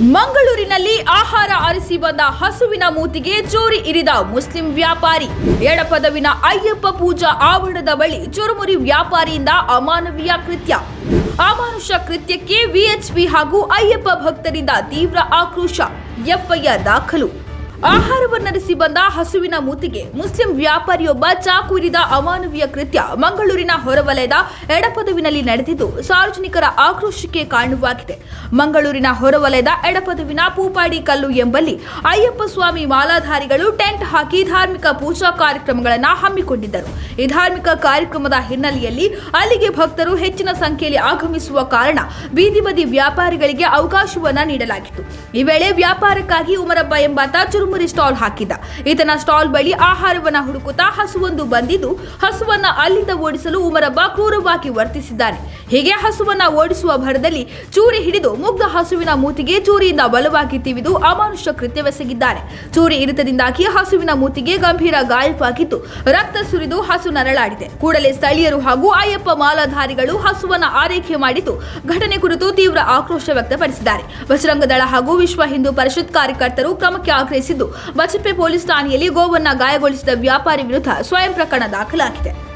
ಮಂಗಳೂರಿನಲ್ಲಿ ಆಹಾರ ಅರಿಸಿ ಬಂದ ಹಸುವಿನ ಮೂತಿಗೆ ಚೋರಿ ಇರಿದ ಮುಸ್ಲಿಂ ವ್ಯಾಪಾರಿ. ಎಡಪದವಿನ ಅಯ್ಯಪ್ಪ ಪೂಜಾ ಆವರಣದ ಬಳಿ ಚುರುಮುರಿ ವ್ಯಾಪಾರಿಯಿಂದ ಅಮಾನವೀಯ ಕೃತ್ಯ. ಅಮಾನುಷ ಕೃತ್ಯಕ್ಕೆ ವಿಎಚ್ಪಿ ಹಾಗೂ ಅಯ್ಯಪ್ಪ ಭಕ್ತರಿಂದ ತೀವ್ರ ಆಕ್ರೋಶ. ಎಫ್ಐಆರ್ ದಾಖಲು. ಆಹಾರವನ್ನರಿಸಿ ಬಂದ ಹಸುವಿನ ಮೂತಿಗೆ ಮುಸ್ಲಿಂ ವ್ಯಾಪಾರಿಯೊಬ್ಬ ಚಾಕುರಿದ ಅಮಾನವೀಯ ಕೃತ್ಯ ಮಂಗಳೂರಿನ ಹೊರವಲಯದ ಎಡಪದವಿನಲ್ಲಿ ನಡೆದಿದ್ದು ಸಾರ್ವಜನಿಕರ ಆಕ್ರೋಶಕ್ಕೆ ಕಾರಣವಾಗಿದೆ. ಮಂಗಳೂರಿನ ಹೊರವಲಯದ ಎಡಪದವಿನ ಪೂಪಾಡಿ ಕಲ್ಲು ಎಂಬಲ್ಲಿ ಅಯ್ಯಪ್ಪ ಸ್ವಾಮಿ ಮಾಲಾಧಾರಿಗಳು ಟೆಂಟ್ ಹಾಕಿ ಧಾರ್ಮಿಕ ಪೂಜಾ ಕಾರ್ಯಕ್ರಮಗಳನ್ನು ಹಮ್ಮಿಕೊಂಡಿದ್ದರು. ಈ ಧಾರ್ಮಿಕ ಕಾರ್ಯಕ್ರಮದ ಹಿನ್ನೆಲೆಯಲ್ಲಿ ಅಲ್ಲಿಗೆ ಭಕ್ತರು ಹೆಚ್ಚಿನ ಸಂಖ್ಯೆಯಲ್ಲಿ ಆಗಮಿಸುವ ಕಾರಣ ಬೀದಿ ಬದಿ ವ್ಯಾಪಾರಿಗಳಿಗೆ ಅವಕಾಶವನ್ನ ನೀಡಲಾಗಿತ್ತು. ಈ ವೇಳೆ ವ್ಯಾಪಾರಕ್ಕಾಗಿ ಉಮರಪ್ಪ ಎಂಬಾತ ಚುರುಮುರಿ ಸ್ಟಾಲ್ ಹಾಕಿದ. ಈತನ ಸ್ಟಾಲ್ ಬಳಿ ಆಹಾರವನ್ನ ಹುಡುಕುತ್ತಾ ಹಸುವೊಂದು ಬಂದಿದ್ದು, ಹಸುವನ್ನ ಅಲ್ಲಿಂದ ಓಡಿಸಲು ಉಮರಬ್ಬ ಕ್ರೂರವಾಗಿ ವರ್ತಿಸಿದ್ದಾನೆ. ಹೀಗೆ ಹಸುವನ್ನ ಓಡಿಸುವ ಭರದಲ್ಲಿ ಚೂರಿ ಹಿಡಿದು ಮುಗ್ಧ ಹಸುವಿನ ಮೂತಿಗೆ ಚೂರಿಯಿಂದ ಬಲವಾಗಿ ತಿವಿದು ಅಮಾನುಷ ಕೃತ್ಯವೆಸಗಿದ್ದಾರೆ ಚೂರಿ ಇರಿತದಿಂದಾಗಿ ಹಸುವಿನ ಮೂತಿಗೆ ಗಂಭೀರ ಗಾಯವಾಗಿದ್ದು ರಕ್ತ ಸುರಿದು ಹಸು ನರಳಾಡಿದೆ. ಕೂಡಲೇ ಸ್ಥಳೀಯರು ಹಾಗೂ ಅಯ್ಯಪ್ಪ ಮಾಲಾಧಾರಿಗಳು ಹಸುವನ್ನ ಆರೈಕೆ ಮಾಡಿದ್ದು ಘಟನೆ ಕುರಿತು ತೀವ್ರ ಆಕ್ರೋಶ ವ್ಯಕ್ತಪಡಿಸಿದ್ದಾರೆ. ಬಜರಂಗ ದಳ ಹಾಗೂ ವಿಶ್ವ ಹಿಂದೂ ಪರಿಷತ್ ಕಾರ್ಯಕರ್ತರು ಕ್ರಮಕ್ಕೆ ಆಗ್ರಹಿಸಿದ್ದು ಬಚಪೆ ಪೊಲೀಸ್ ಠಾಣೆಯಲ್ಲಿ ಗೋವನ್ನ ಗಾಯಗೊಳಿಸಿದ ವ್ಯಾಪಾರಿ ವಿರುದ್ಧ ಸ್ವಯಂ ಪ್ರಕರಣ ದಾಖಲಾಗಿದೆ.